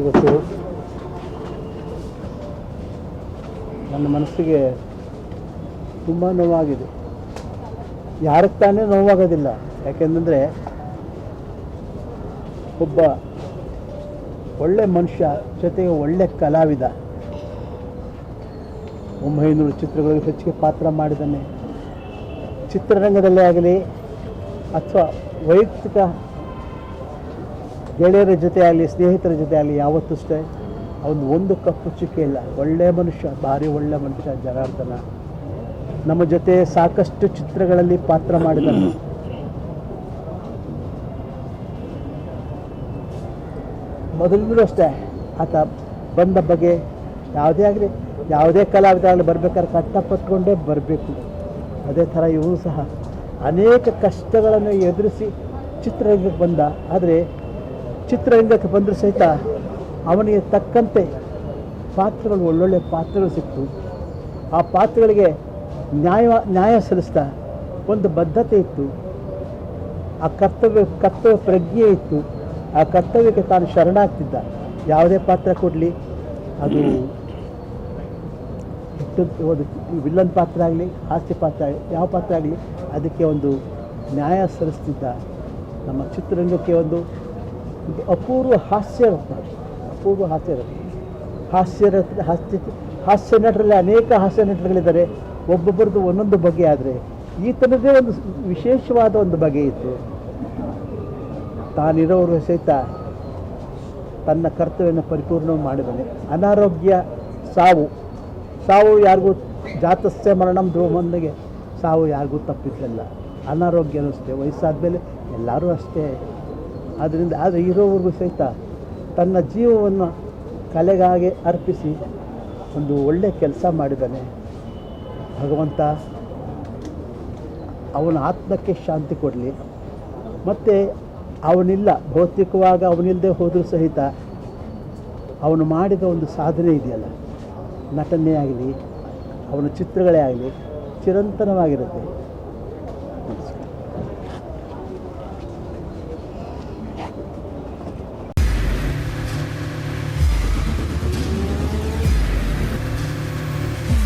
ಇವತ್ತು ನನ್ನ ಮನಸ್ಸಿಗೆ ತುಂಬ ನೋವಾಗಿದೆ. ಯಾರಿಗೆ ತಾನೇ ನೋವಾಗೋದಿಲ್ಲ. ಯಾಕೆಂದರೆ ಒಬ್ಬ ಒಳ್ಳೆ ಮನುಷ್ಯ ಜೊತೆಗೆ ಒಳ್ಳೆ ಕಲಾವಿದ. ಒಂಬೈನೂರು ಚಿತ್ರಗಳಿಗೆ ಹೆಚ್ಚಿಗೆ ಪಾತ್ರ ಮಾಡಿದ್ದಾನೆ. ಚಿತ್ರರಂಗದಲ್ಲೇ ಆಗಲಿ ಅಥವಾ ವೈಯಕ್ತಿಕ ಗೆಳೆಯರ ಜೊತೆ ಆಗಲಿ, ಸ್ನೇಹಿತರ ಜೊತೆ ಆಗಲಿ ಯಾವತ್ತೂ ಅಷ್ಟೇ, ಅವನು ಒಂದು ಕಪ್ಪು ಚುಕ್ಕೆ ಇಲ್ಲ. ಒಳ್ಳೆಯ ಮನುಷ್ಯ, ಭಾರಿ ಒಳ್ಳೆಯ ಮನುಷ್ಯ ಜನಾರ್ದನ. ನಮ್ಮ ಜೊತೆ ಸಾಕಷ್ಟು ಚಿತ್ರಗಳಲ್ಲಿ ಪಾತ್ರ ಮಾಡಿದ ಮೊದಲಿಂದಲೂ ಅಷ್ಟೇ, ಆತ ಬಂದ ಬಗೆ ಯಾವುದೇ ಆಗಲಿ, ಯಾವುದೇ ಕಲಾವಿದ ಆಗಲಿ ಬರ್ಬೇಕಾದ್ರೆ ಕಷ್ಟಪಟ್ಕೊಂಡೇ ಬರಬೇಕು. ಅದೇ ಥರ ಇವನು ಸಹ ಅನೇಕ ಕಷ್ಟಗಳನ್ನು ಎದುರಿಸಿ ಚಿತ್ರರಂಗಕ್ಕೆ ಬಂದ. ಆದರೆ ಚಿತ್ರರಂಗಕ್ಕೆ ಬಂದರೂ ಸಹಿತ ಅವನಿಗೆ ತಕ್ಕಂತೆ ಪಾತ್ರಗಳು, ಒಳ್ಳೊಳ್ಳೆ ಪಾತ್ರಗಳು ಸಿಕ್ತು. ಆ ಪಾತ್ರಗಳಿಗೆ ನ್ಯಾಯ ನ್ಯಾಯ ಸಲ್ಲಿಸ್ತಾ ಒಂದು ಬದ್ಧತೆ ಇತ್ತು. ಆ ಕರ್ತವ್ಯ ಕರ್ತವ್ಯ ಪ್ರಜ್ಞೆ ಇತ್ತು. ಆ ಕರ್ತವ್ಯಕ್ಕೆ ತಾನು ಶರಣಾಗ್ತಿದ್ದ. ಯಾವುದೇ ಪಾತ್ರ ಕೊಡಲಿ, ಅದು ಒಂದು ವಿಲ್ಲನ್ ಪಾತ್ರ ಆಗಲಿ ಹಾಸ್ಯ ಪಾತ್ರ ಆಗಲಿ, ಯಾವ ಪಾತ್ರ ಆಗಲಿ, ಅದಕ್ಕೆ ಒಂದು ನ್ಯಾಯ ಸಲ್ಲಿಸ್ತಿದ್ದ ನಮ್ಮ ಚಿತ್ರರಂಗಕ್ಕೆ ಒಂದು ಅಪೂರ್ವ ಹಾಸ್ಯ ಅಪೂರ್ವ ಹಾಸ್ಯ ರತ್ನ ಹಾಸ್ಯ ಹಾಸ್ಯ ಹಾಸ್ಯ ನಟರಲ್ಲಿ ಅನೇಕ ಹಾಸ್ಯ ನಟರುಗಳಿದ್ದಾರೆ. ಒಬ್ಬೊಬ್ಬರದ್ದು ಒಂದೊಂದು ಬಗೆ ಆದರೆ ಈತನದೇ ಒಂದು ವಿಶೇಷವಾದ ಒಂದು ಬಗೆ ಇತ್ತು. ತಾನಿರೋರು ಸಹಿತ ತನ್ನ ಕರ್ತವ್ಯನ ಪರಿಪೂರ್ಣ ಮಾಡಿದ್ದಾನೆ ಅನಾರೋಗ್ಯ ಸಾವು. ಸಾವು ಯಾರಿಗೂ ಜಾತಸ್ಯ ಮರಣಂ ಧ್ರುವಂದಿಗೆ ಸಾವು ಯಾರಿಗೂ ತಪ್ಪಿದ್ದಲ್ಲ ಅನಾರೋಗ್ಯ ಅಷ್ಟೇ ವಯಸ್ಸಾದ ಮೇಲೆ ಎಲ್ಲರೂ ಅಷ್ಟೇ. ಆದ್ದರಿಂದ ಆದರೆ ಇರೋವರೆಗೂ ಸಹಿತ ತನ್ನ ಜೀವವನ್ನು ಕಲೆಗಾಗಿ ಅರ್ಪಿಸಿ ಒಂದು ಒಳ್ಳೆಯ ಕೆಲಸ ಮಾಡಿದ್ದಾನೆ. ಭಗವಂತ ಅವನ ಆತ್ಮಕ್ಕೆ ಶಾಂತಿ ಕೊಡಲಿ. ಮತ್ತು ಅವನಿಲ್ಲ, ಭೌತಿಕವಾಗಿ ಅವನಿಲ್ಲದೆ ಹೋದರೂ ಸಹಿತ ಅವನು ಮಾಡಿದ ಒಂದು ಸಾಧನೆ ಇದೆಯಲ್ಲ, ನಟನೆ ಆಗಲಿ, ಅವನ ಚಿತ್ರಗಳೇ ಆಗಲಿ, ಚಿರಂತನವಾಗಿರುತ್ತೆ.